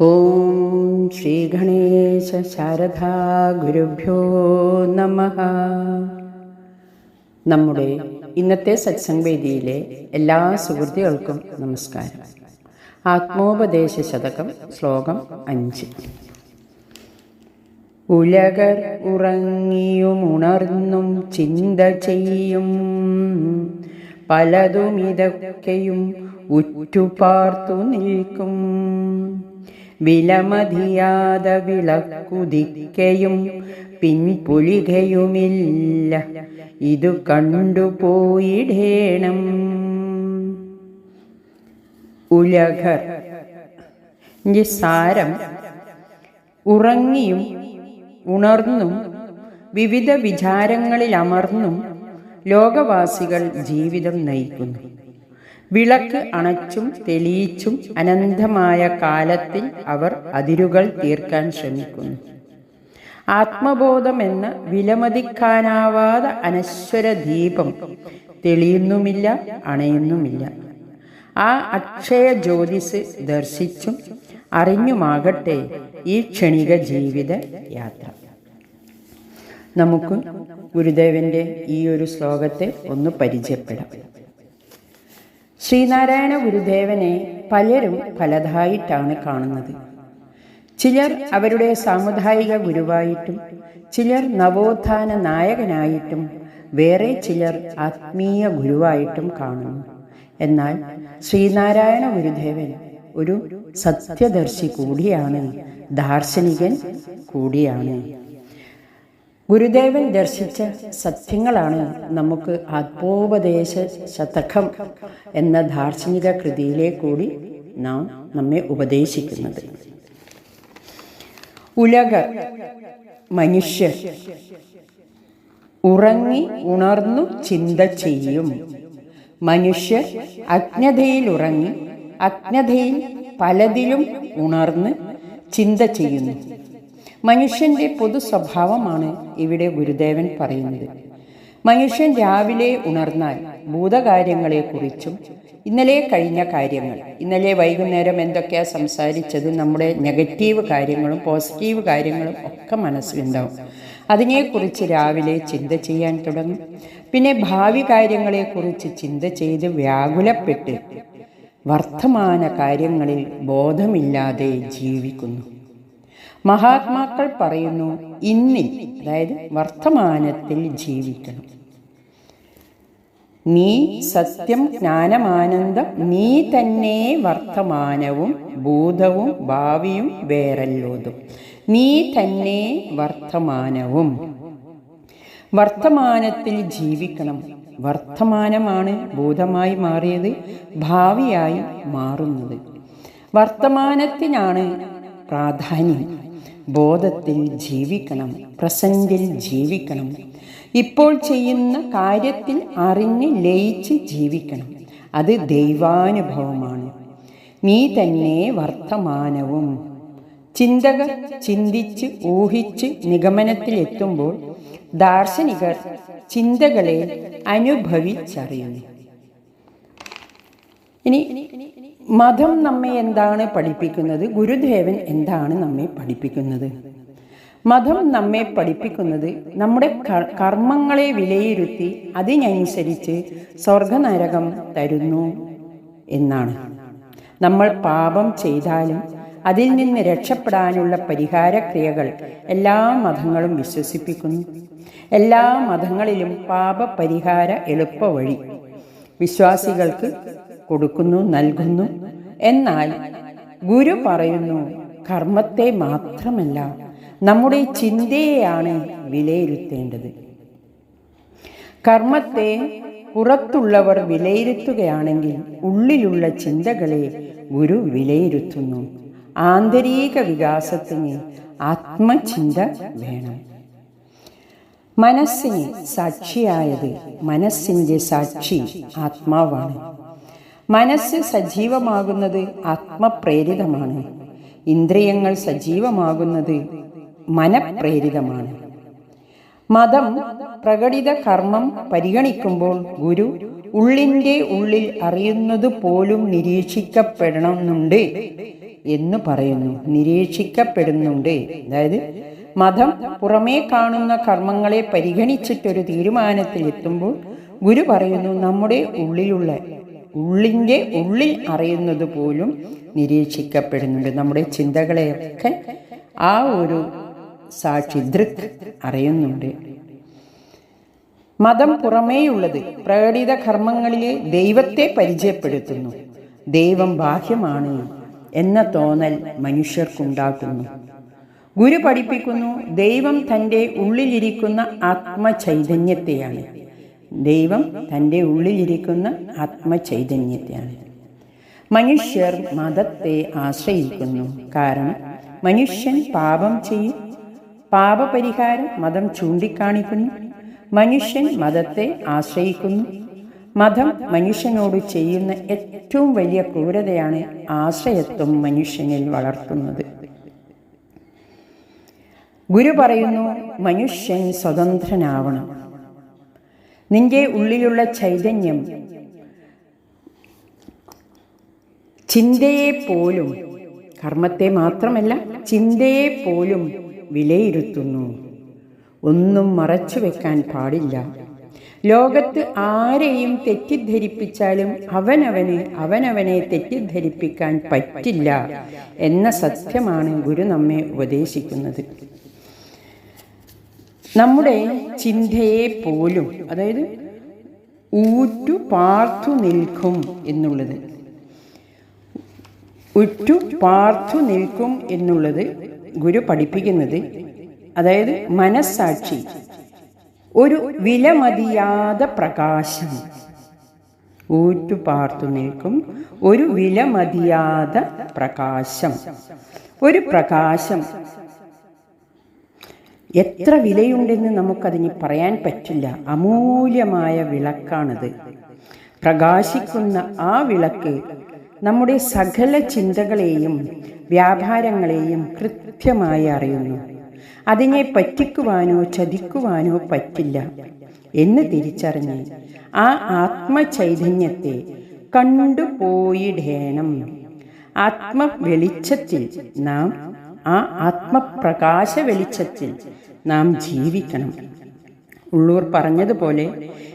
ഓം ശ്രീ ഗണേശ ശാരദാ ഗുരുഭ്യോ നമ നമ്മുടെ ഇന്നത്തെ സത്സംഗവേദിയിലെ എല്ലാ സുഹൃത്തുക്കൾക്കും നമസ്കാരം. ആത്മോപദേശ ശതകം ശ്ലോകം അഞ്ച്. ഉലകർ ഉറങ്ങിയും ഉണർന്നും ചിന്ത ചെയ്യും. പലതുമിതൊക്കെയും ഉറ്റുപാർത്തു നിൽക്കും. വിലമതിയാതെ വിളക്കുതിക്കയും പിൻപുളികയുമില്ല ഇതു കണ്ടുപോയിടേണം ഉലകർ. ഇനി സാരം. ഉറങ്ങിയും ഉണർന്നും വിവിധ വിചാരങ്ങളിൽ അമർന്നും ലോകവാസികൾ ജീവിതം നയിക്കുന്നു. വിളക്ക് അണച്ചും തെളിയിച്ചും അനന്തമായ കാലത്തിൽ അവർ അതിരുകൾ തീർക്കാൻ ശ്രമിക്കുന്നു. ആത്മബോധമെന്ന വിലമതിക്കാനാവാത അനശ്വര ദീപം തെളിയുന്നുമില്ല അണയുന്നുമില്ല. ആ അക്ഷയ ജ്യോതിസ് ദർശിച്ചും അറിഞ്ഞുമാകട്ടെ ഈ ക്ഷണിക ജീവിത യാത്ര. നമുക്ക് ഗുരുദേവന്റെ ഈ ഒരു ശ്ലോകത്തെ ഒന്ന് പരിചയപ്പെടാം. ശ്രീനാരായണ ഗുരുദേവനെ പലരും പലതായിട്ടാണ് കാണുന്നത്. ചിലർ അവരുടെ സാമുദായിക ഗുരുവായിട്ടും ചിലർ നവോത്ഥാന നായകനായിട്ടും വേറെ ചിലർ ആത്മീയ ഗുരുവായിട്ടും കാണുന്നു. എന്നാൽ ശ്രീനാരായണ ഗുരുദേവൻ ഒരു സത്യദർശി കൂടിയാണ് ദാർശനികൻ കൂടിയാണ്. ഗുരുദേവൻ ദർശിച്ച സത്യങ്ങളാണ് നമുക്ക് ആത്മോപദേശ ശതകം എന്ന ദാർശനിക കൃതിയിലെ കൂടി നാം നമ്മെ ഉപദേശിക്കുന്നത്. ഉലക മനുഷ്യർ ഉറങ്ങി ഉണർന്നു ചിന്ത ചെയ്യും. മനുഷ്യർ അജ്ഞതയിൽ ഉറങ്ങി അജ്ഞതയിൽ പലതിലും ഉണർന്ന് ചിന്ത ചെയ്യുന്നു. മനുഷ്യന്റെ പൊതു സ്വഭാവമാണ് ഇവിടെ ഗുരുദേവൻ പറയുന്നത്. മനുഷ്യൻ രാവിലെ ഉണർന്നാൽ ഭൂതകാര്യങ്ങളെക്കുറിച്ചും ഇന്നലെ കഴിഞ്ഞ കാര്യങ്ങൾ ഇന്നലെ വൈകുന്നേരം എന്തൊക്കെയാ സംസാരിച്ചത് നമ്മുടെ നെഗറ്റീവ് കാര്യങ്ങളും പോസിറ്റീവ് കാര്യങ്ങളും ഒക്കെ മനസ്സിലുണ്ടാവും. അതിനെക്കുറിച്ച് രാവിലെ ചിന്ത ചെയ്യാൻ തുടങ്ങും. പിന്നെ ഭാവി കാര്യങ്ങളെക്കുറിച്ച് ചിന്ത ചെയ്ത് വ്യാകുലപ്പെട്ട് വർത്തമാന കാര്യങ്ങളിൽ ബോധമില്ലാതെ ജീവിക്കുന്നു. മഹാത്മാക്കൾ പറയുന്നു ഇന്നിൽ അതായത് വർത്തമാനത്തിൽ ജീവിക്കണം. നീ സത്യം ജ്ഞാനമാനന്ദം നീ തന്നെ വർത്തമാനവും ഭൂതവും ഭാവിയും വേറല്ലോതും. നീ തന്നെ വർത്തമാനവും. വർത്തമാനത്തിൽ ജീവിക്കണം. വർത്തമാനമാണ് ഭൂതമായി മാറിയത് ഭാവിയായി മാറുന്നത്. വർത്തമാനത്തിനാണ് പ്രാധാന്യം. ബോധത്തിൽ ജീവിക്കണം പ്രസന്റിൽ ജീവിക്കണം. ഇപ്പോൾ ചെയ്യുന്ന കാര്യത്തിൽ അറിഞ്ഞ് ലയിച്ച് ജീവിക്കണം. അത് ദൈവാനുഭവമാണ്. നീ തന്നെ വർത്തമാനവും. ചിന്തകർ ചിന്തിച്ച് ഊഹിച്ച് നിഗമനത്തിലെത്തുമ്പോൾ ദാർശനികർ ചിന്തകളെ അനുഭവിച്ചറിയുന്നു. ഇനി മതം നമ്മെ എന്താണ് പഠിപ്പിക്കുന്നത്? ഗുരുദേവൻ എന്താണ് നമ്മെ പഠിപ്പിക്കുന്നത്? മതം നമ്മെ പഠിപ്പിക്കുന്നത് നമ്മുടെ കർമ്മങ്ങളെ വിലയിരുത്തി അതിനനുസരിച്ച് സ്വർഗനരകം തരുന്നു എന്നാണ്. നമ്മൾ പാപം ചെയ്താലും അതിൽ നിന്ന് രക്ഷപ്പെടാനുള്ള പരിഹാരക്രിയകൾ എല്ലാ മതങ്ങളും വിശ്വസിപ്പിക്കുന്നു. എല്ലാ മതങ്ങളിലും പാപപരിഹാര എളുപ്പവഴി വിശ്വാസികൾക്ക് കൊടുക്കുന്നു നൽകുന്നു. എന്നാൽ ഗുരു പറയുന്നു കർമ്മത്തെ മാത്രമല്ല നമ്മുടെ ചിന്തയെയാണ് വിലയിരുത്തേണ്ടത്. കർമ്മത്തെ പുറത്തുള്ളവർ വിലയിരുത്തുകയാണെങ്കിൽ ഉള്ളിലുള്ള ചിന്തകളെ ഗുരു വിലയിരുത്തുന്നു. ആന്തരിക വികാസത്തിന് ആത്മചിന്ത വേണം. മനസ്സിന് സാക്ഷിയായത് മനസ്സിന്റെ സാക്ഷി ആത്മാവാണ്. മനസ്സ് സജീവമാകുന്നത് ആത്മപ്രേരിതമാണ്. ഇന്ദ്രിയങ്ങൾ സജീവമാകുന്നത് മനപ്രേരിതമാണ്. മതം പ്രകടിത കർമ്മം പരിഗണിക്കുമ്പോൾ ഗുരു ഉള്ളിന്റെ ഉള്ളിൽ അറിയുന്നത് പോലും നിരീക്ഷിക്കപ്പെടണമെന്നുണ്ട് എന്ന് പറയുന്നു. നിരീക്ഷിക്കപ്പെടുന്നുണ്ട്. അതായത് മതം പുറമേ കാണുന്ന കർമ്മങ്ങളെ പരിഗണിച്ചിട്ടൊരു തീരുമാനത്തിൽ എത്തുമ്പോൾ ഗുരു പറയുന്നു നമ്മുടെ ഉള്ളിലുള്ള ഉള്ളിന്റെ ഉള്ളിൽ അറിയുന്നത് പോലും നിരീക്ഷിക്കപ്പെടുന്നുണ്ട്. നമ്മുടെ ചിന്തകളെയൊക്കെ ആ ഒരു സാക്ഷി ദൃക് അറിയുന്നുണ്ട്. മതം പുറമേയുള്ളത് പ്രകടിത കർമ്മങ്ങളിലെ ദൈവത്തെ പരിചയപ്പെടുത്തുന്നു. ദൈവം ബാഹ്യമാണ് എന്ന തോന്നൽ മനുഷ്യർക്കുണ്ടാക്കുന്നു. ഗുരു പഠിപ്പിക്കുന്നു ദൈവം തന്റെ ഉള്ളിലിരിക്കുന്ന ആത്മചൈതന്യത്തെയാണ്. ദൈവം തന്റെ ഉള്ളിലിരിക്കുന്ന ആത്മചൈതന്യത്തെയാണ്. മനുഷ്യർ മതത്തെ ആശ്രയിക്കുന്നു. കാരണം മനുഷ്യൻ പാപം ചെയ്യും പാപപരിഹാരം മതം ചൂണ്ടിക്കാണിക്കുന്നു. മനുഷ്യൻ മതത്തെ ആശ്രയിക്കുന്നു. മതം മനുഷ്യനോട് ചെയ്യുന്ന ഏറ്റവും വലിയ ക്രൂരതയാണ് ആശ്രയത്വം മനുഷ്യനിൽ വളർത്തുന്നത്. ഗുരു പറയുന്നു മനുഷ്യൻ സ്വതന്ത്രനാവണം. നിന്റെ ഉള്ളിലുള്ള ചൈതന്യം. ചിന്തയെ പോലും കർമ്മത്തെ മാത്രമല്ല ചിന്തയെ പോലും വിലയിരുത്തുന്നു. ഒന്നും മറച്ചു വെക്കാൻ പാടില്ല. ലോകത്ത് ആരെയും തെറ്റിദ്ധരിപ്പിച്ചാലും അവനവന് അവനവനെ തെറ്റിദ്ധരിപ്പിക്കാൻ പറ്റില്ല എന്ന സത്യമാണ് ഗുരു നമ്മെ ഉപദേശിക്കുന്നത്. നമ്മുടെ ചിന്തയെ പോലും അതായത് ഊറ്റു പാർത്തു നിൽക്കും എന്നുള്ളത്. ഉറ്റു പാർത്തു നിൽക്കും എന്നുള്ളത് ഗുരു പഠിപ്പിക്കുന്നത് അതായത് മനസ്സാക്ഷി. ഒരു വിലമതിയാത പ്രകാശം. ഊറ്റു പാർത്തു നിൽക്കും ഒരു വിലമതിയാത പ്രകാശം. ഒരു പ്രകാശം എത്ര വിലയുണ്ടെന്ന് നമുക്കതിന് പറയാൻ പറ്റില്ല. അമൂല്യമായ വിളക്കാണത്. പ്രകാശിക്കുന്ന ആ വിളക്ക് നമ്മുടെ സകല ചിന്തകളെയും വ്യാപാരങ്ങളെയും കൃത്യമായി അറിയുന്നു. അതിനെ പറ്റിക്കുവാനോ ചതിക്കുവാനോ പറ്റില്ല. എന്ന് തിരിച്ചറിഞ്ഞ് ആ ആത്മചൈതന്യത്തെ കണ്ടുപോയിടേണം. ആത്മ വെളിച്ചത്തിൽ നാം ആ ആത്മപ്രകാശ വെളിച്ചത്തിൽ നാം ജീവിക്കണം. ഉള്ളൂർ പറഞ്ഞതുപോലെ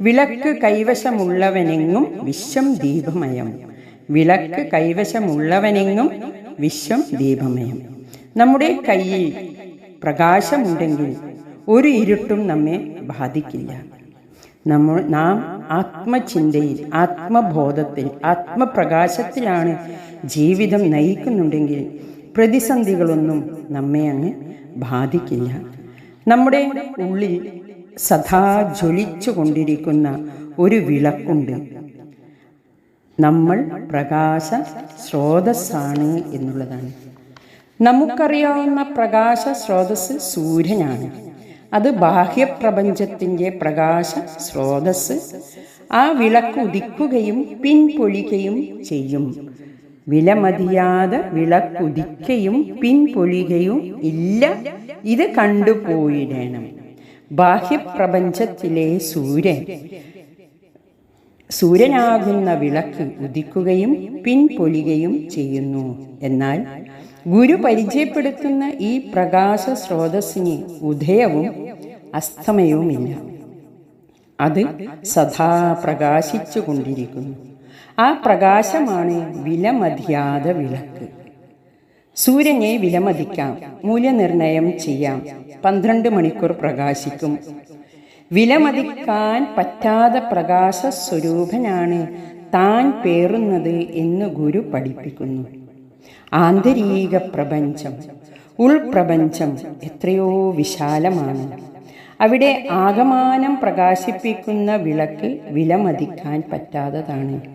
വിളക്ക് കൈവശമുള്ളവനെങ്ങും വിശ്വം ദീപമയം. വിളക്ക് കൈവശമുള്ളവനെങ്ങും വിശ്വം ദീപമയം. നമ്മുടെ കയ്യിൽ പ്രകാശമുണ്ടെങ്കിൽ ഒരു ഇരുട്ടും നമ്മെ ബാധിക്കില്ല. നമ്മൾ നാം ആത്മചിന്തയിൽ ആത്മബോധത്തിൽ ആത്മപ്രകാശത്തിലാണ് ജീവിതം നയിക്കുന്നുണ്ടെങ്കിൽ പ്രതിസന്ധികളൊന്നും നമ്മെ അങ്ങ് ബാധിക്കില്ല. നമ്മുടെ ഉള്ളിൽ സദാ ജ്വലിച്ചു കൊണ്ടിരിക്കുന്ന ഒരു വിളക്കുണ്ട്. നമ്മൾ പ്രകാശ സ്രോതസ്സാണ് എന്നുള്ളതാണ്. നമുക്കറിയാവുന്ന പ്രകാശ സ്രോതസ് സൂര്യനാണ്. അത് ബാഹ്യപ്രപഞ്ചത്തിന്റെ പ്രകാശ സ്രോതസ് ആ വിളക്ക് ഉദിക്കുകയും പിൻപൊഴിക്കുകയും ചെയ്യും. വിലമതിയാതെ വിളക്കുതിക്കയും പിൻപൊഴികയും ഇല്ല. ഇത് കണ്ടുപോയിടണം. ബാഹ്യപ്രപഞ്ചത്തിലെ സൂര്യൻ. സൂര്യനാകുന്ന വിളക്ക് ഉദിക്കുകയും പിൻപൊലികയും ചെയ്യുന്നു. എന്നാൽ ഗുരു പരിചയപ്പെടുത്തുന്ന ഈ പ്രകാശ സ്രോതസ്സിന് ഉദയവും അസ്തമയവുമില്ല. അത് സദാ പ്രകാശിച്ചു കൊണ്ടിരിക്കുന്നു ആ പ്രകാശമാണ് വിലമതിയാതെ വിളക്ക് സൂര്യനെ വിലമതിക്കാം മൂല്യനിർണയം ചെയ്യാം പന്ത്രണ്ട് മണിക്കൂർ പ്രകാശിക്കും. വിലമതിക്കാൻ പറ്റാതെ പ്രകാശ സ്വരൂപനാണ് താൻ പേറുന്നത് എന്ന് ഗുരു പഠിപ്പിക്കുന്നു. ആന്തരിക പ്രപഞ്ചം ഉൾപ്രപഞ്ചം എത്രയോ വിശാലമാണ്. അവിടെ ആകമാനം പ്രകാശിപ്പിക്കുന്ന വിളക്ക് വിലമതിക്കാൻ പറ്റാത്തതാണ്.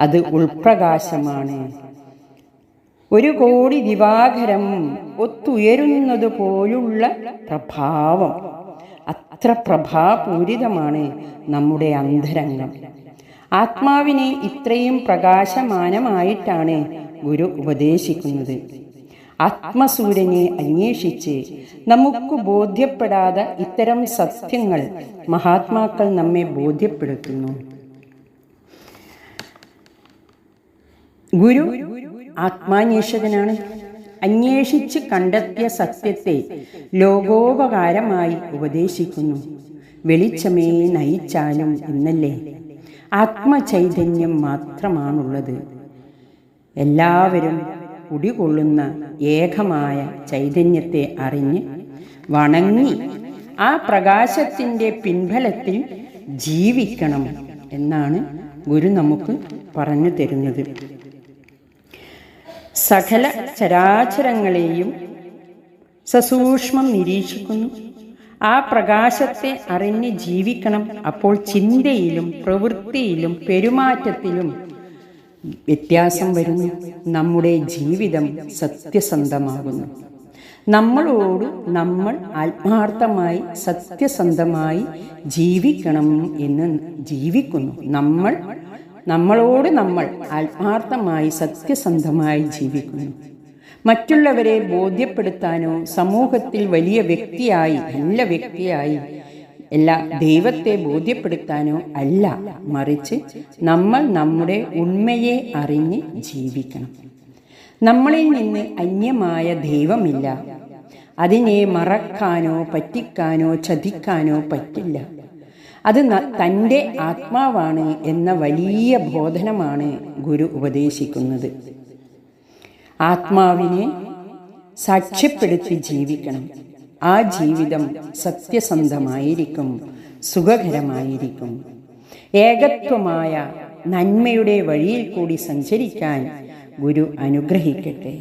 അത് ഉൾപ്രകാശമാണ്. ഒരു കോടി ദിവാകരം ഒത്തുയരുന്നത് പോലുള്ള പ്രഭാവം. അത്ര പ്രഭാപൂരിതമാണ് നമ്മുടെ അന്തരംഗം. ആത്മാവിനെ ഇത്രയും പ്രകാശമാനമായിട്ടാണ് ഗുരു ഉപദേശിക്കുന്നത്. ആത്മസൂര്യനെ അന്വേഷിച്ച് നമുക്ക് ബോധ്യപ്പെടാതെ ഇത്തരം സത്യങ്ങൾ മഹാത്മാക്കൾ നമ്മെ ബോധ്യപ്പെടുത്തുന്നു. ഗുരു ആത്മാന്വേഷകനാണ്. അന്വേഷിച്ച് കണ്ടെത്തിയ സത്യത്തെ ലോകോപകാരമായി ഉപദേശിക്കുന്നു. വെളിച്ചമേ നയിച്ചാലും എന്നല്ലേ ആത്മചൈതന്യം മാത്രമാണുള്ളത്. എല്ലാവരും കുടികൊള്ളുന്ന ഏകമായ ചൈതന്യത്തെ അറിഞ്ഞ് വണങ്ങി ആ പ്രകാശത്തിന്റെ പിൻബലത്തിൽ ജീവിക്കണം എന്നാണ് ഗുരു നമുക്ക് പറഞ്ഞു തരുന്നത്. സകല ചരാചരങ്ങളെയും സസൂക്ഷ്മം നിരീക്ഷിക്കുന്നു. ആ പ്രകാശത്തെ അറിഞ്ഞ് ജീവിക്കണം. അപ്പോൾ ചിന്തയിലും പ്രവൃത്തിയിലും പെരുമാറ്റത്തിലും വ്യത്യാസം വരുന്നു. നമ്മുടെ ജീവിതം സത്യസന്ധമാകുന്നു. നമ്മളോട് നമ്മൾ ആത്മാർത്ഥമായി സത്യസന്ധമായി ജീവിക്കണം എന്ന് ജീവിക്കുന്നു. നമ്മൾ നമ്മളോട് നമ്മൾ ആത്മാർത്ഥമായി സത്യസന്ധമായി ജീവിക്കുന്നു. മറ്റുള്ളവരെ ബോധ്യപ്പെടുത്താനോ സമൂഹത്തിൽ വലിയ വ്യക്തിയായി നല്ല വ്യക്തിയായി എല്ലാ ദൈവത്തെ ബോധ്യപ്പെടുത്താനോ അല്ല. മറിച്ച് നമ്മൾ നമ്മുടെ ഉണ്മയെ അറിഞ്ഞ് ജീവിക്കണം. നമ്മളിൽ നിന്ന് അന്യമായ ദൈവമില്ല. അതിനെ മറക്കാനോ പറ്റിക്കാനോ ചതിക്കാനോ പറ്റില്ല. അത് തന്റെ ആത്മാവാണ് എന്ന വലിയ ബോധനമാണ് ഗുരു ഉപദേശിക്കുന്നത്. ആത്മാവിനെ സാക്ഷ്യപ്പെടുത്തി ജീവിക്കണം. ആ ജീവിതം സത്യസന്ധമായിരിക്കും സുഖകരമായിരിക്കും. ഏകത്വമായ നന്മയുടെ വഴിയിൽ കൂടി സഞ്ചരിക്കാൻ ഗുരു അനുഗ്രഹിക്കട്ടെ.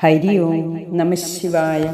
ഹരി ഓം നമശിവായ